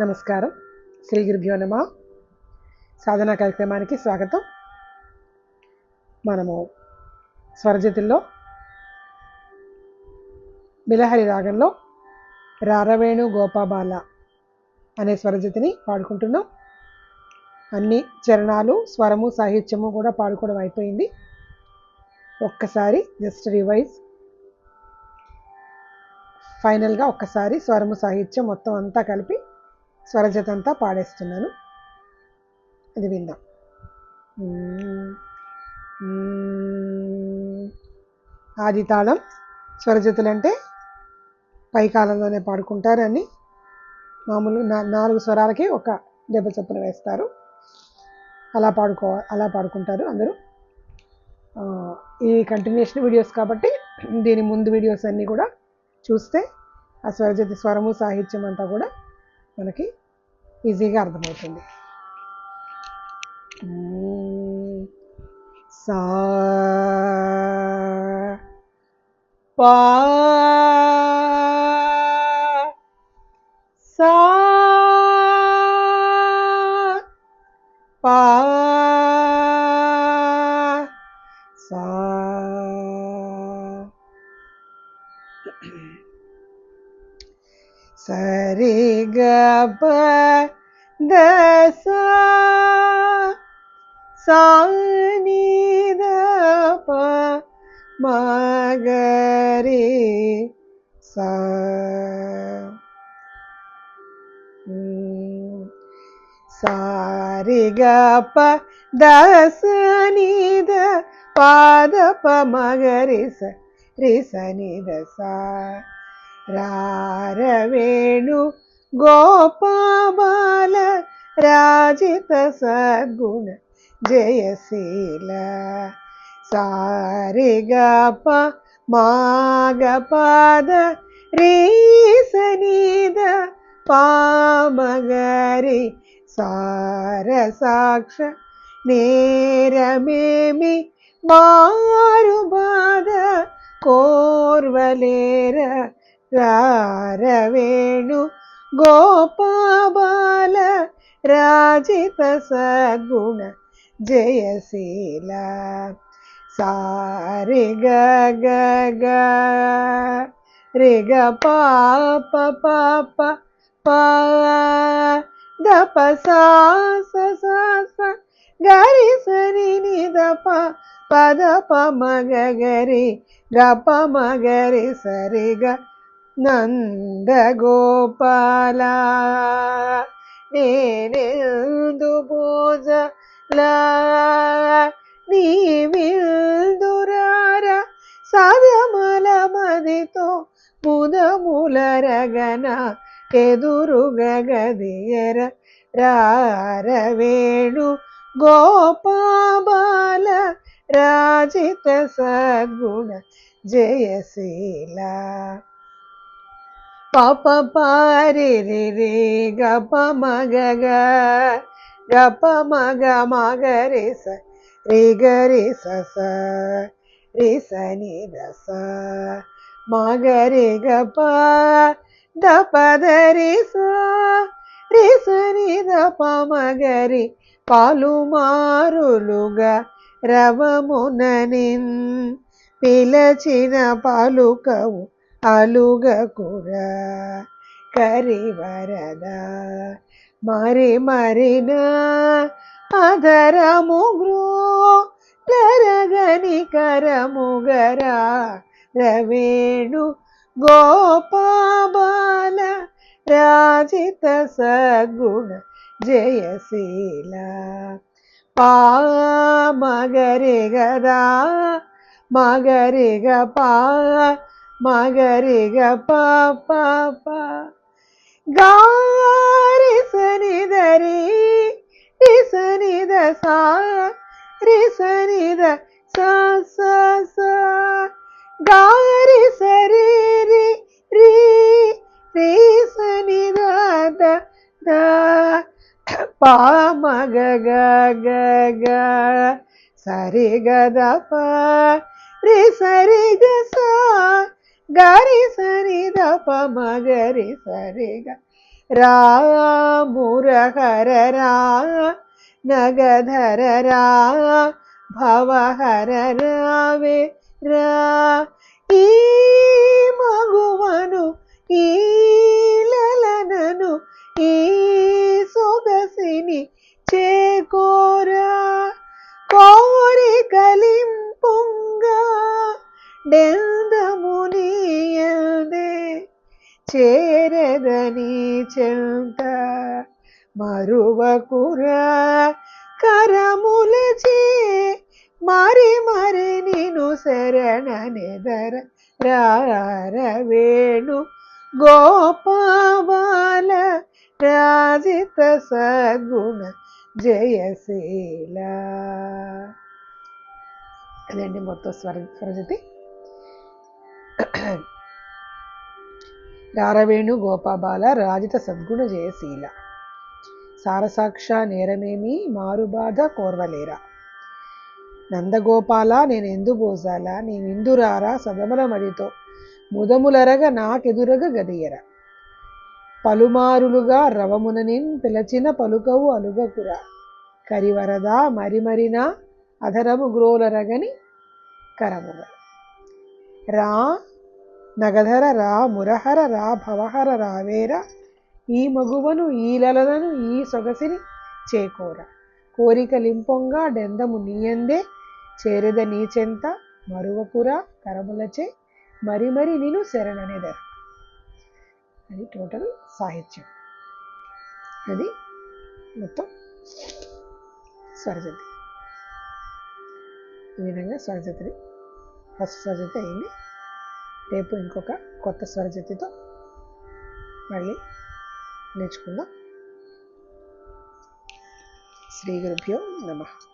నమస్కారం. శ్రీ గురుభ్యో నమ. సాధనా కార్యక్రమానికి స్వాగతం. మనము స్వరజతుల్లో బిలహరి రాగంలో రారవేణు గోపాబాల అనే స్వరజతిని పాడుకుంటున్నాం. అన్ని చరణాలు స్వరము సాహిత్యము కూడా పాడుకోవడం అయిపోయింది. ఒక్కసారి జస్ట్ రివైజ్. ఫైనల్గా ఒక్కసారి స్వరము సాహిత్యం మొత్తం అంతా కలిపి స్వరజత అంతా పాడేస్తున్నాను. అది విందాం. ఆది తాళం స్వరజతులు అంటే పైకాలంలోనే పాడుకుంటారు అని మామూలు నాలుగు స్వరాలకి ఒక దెబ్బ చొప్పున వేస్తారు. అలా పాడుకో అలా పాడుకుంటారు అందరూ. ఈ కంటిన్యూషన్ వీడియోస్ కాబట్టి దీని ముందు వీడియోస్ అన్నీ కూడా చూస్తే ఆ స్వరజతి స్వరము సాహిత్యం అంతా కూడా మనకి ఈజీగా అర్థమవుతుంది. సా పా சரி கப தசா சானிதப மகரி சா. சாரிகப தசனித பாதப மகரி ச ரிசனித சா. രാരവേണു ഗോപാല രാജിത സഗുണ ജയശീല സാരിഗപ മാഗപാദ രീസനീത പാമഗരി സാരസാക്ഷ നേരമേമി മാരുപാദ കോർവലേര രാരവേണു ഗോപാല രാജിത സഗുണ ജയശീല സാരി ഗ ഗ രി ഗ പാപ പാപ ದ ಪ ಸಾ ಸ ಸ ಗರಿ ಸರಿ ನಿ ದ ಪ ಪದ ಪ ಮ ಗ ಗರಿ ಗ ಪ നന്ദഗോപാല നേനെന്തു പൂജ നീവിൽതുരാര സദമലമതിത്തോ മുതമുലരഗന എതുരുഗതിയര രാരവേണു ഗോപാബാല രാജിത സദ്ഗുണ ജയശീല. పప పారి రే గప మగ ప మ గ గ గ ప మ స రే గ రే స స రి స ని ద స మ గ గ ప ద ప ద రే స రే స ని ద ప మగ రే పాలు మారులుగా రవముననిన్ పిలచిన పలుకవు അലുകക്കുഴ കരിവരദ മറി മറിന അതരമുഗ്രോ തരഗനി കരമുഗര രവേണു ഗോപാബാല രാജിത സഗുണ ജയശീല. പാ മകരഗദ മകരഗ പാ ಮಗರಿಗ ಪಾಪ ಗಾರಿ ಸನಿದರಿ ರಿಸನಿದ ಸಾ ರಿಸನಿದ ಸಾ ಸಾ ಸಾ ಗಾರಿ ಸರಿ ರಿ ರೀ ರೀ ಸನಿದ ದ ದ ಪಾ ಮಗ ಗ ಗ ಗ ಸರಿ ಗದ ಪ ರಿ ಸರಿ ಗ ಸಾ గ సరి గ ద ప రి సరి గ గరి సరి ద ప సరి గ. రా మురహర రా నగధర రా భవహర రావే రా. ఈ మగువను ఈ లలనను ఈ సొగసిని చేకోరా. కోరి కలింపుంగా డెందమునియదే చేరదని చెంత మరువకురా. కరములచే మరి మరి నిను శరణనెదర రారవేణు. గోపాల రాజిత సద్గుణ జయశీల. అదండి మొత్తం స్వర స్వరజతి రారవేణు గోపాబాల రాజిత సద్గుణ జయశీల. సారసాక్ష నేరమేమి మారుబాధ కోర్వలేరా. నందగోపాల నేను ఎందు బోజాల నీ సదమల మదితో ముదములరగ నాకెదురగ గదియర. పలుమారులుగా రవముననిన్ పిలచిన పలుకవు అలుగకురా. కరివరదా మరిమరినా అధరము గ్రోలరగని కరముగ. రా నగధర రా మురహర రా భవహర రావేరా ఈ మగువను ఈ లలలను ఈ సొగసిని చేకోర. కోరిక లింపొంగా డెందము నీయందే చేరద నీచెంత మరువకురా కరములచే మరి మరి నేను శరణనేదర. అది టోటల్ సాహిత్యం. అది మొత్తం స్వరజతి. ఈ విధంగా స్వరజతిని ఫస్ట్ స్వరజతి అయింది. రేపు ఇంకొక కొత్త స్వరజతితో మళ్ళీ నేర్చుకుందాం. శ్రీ గురుభ్యో నమః.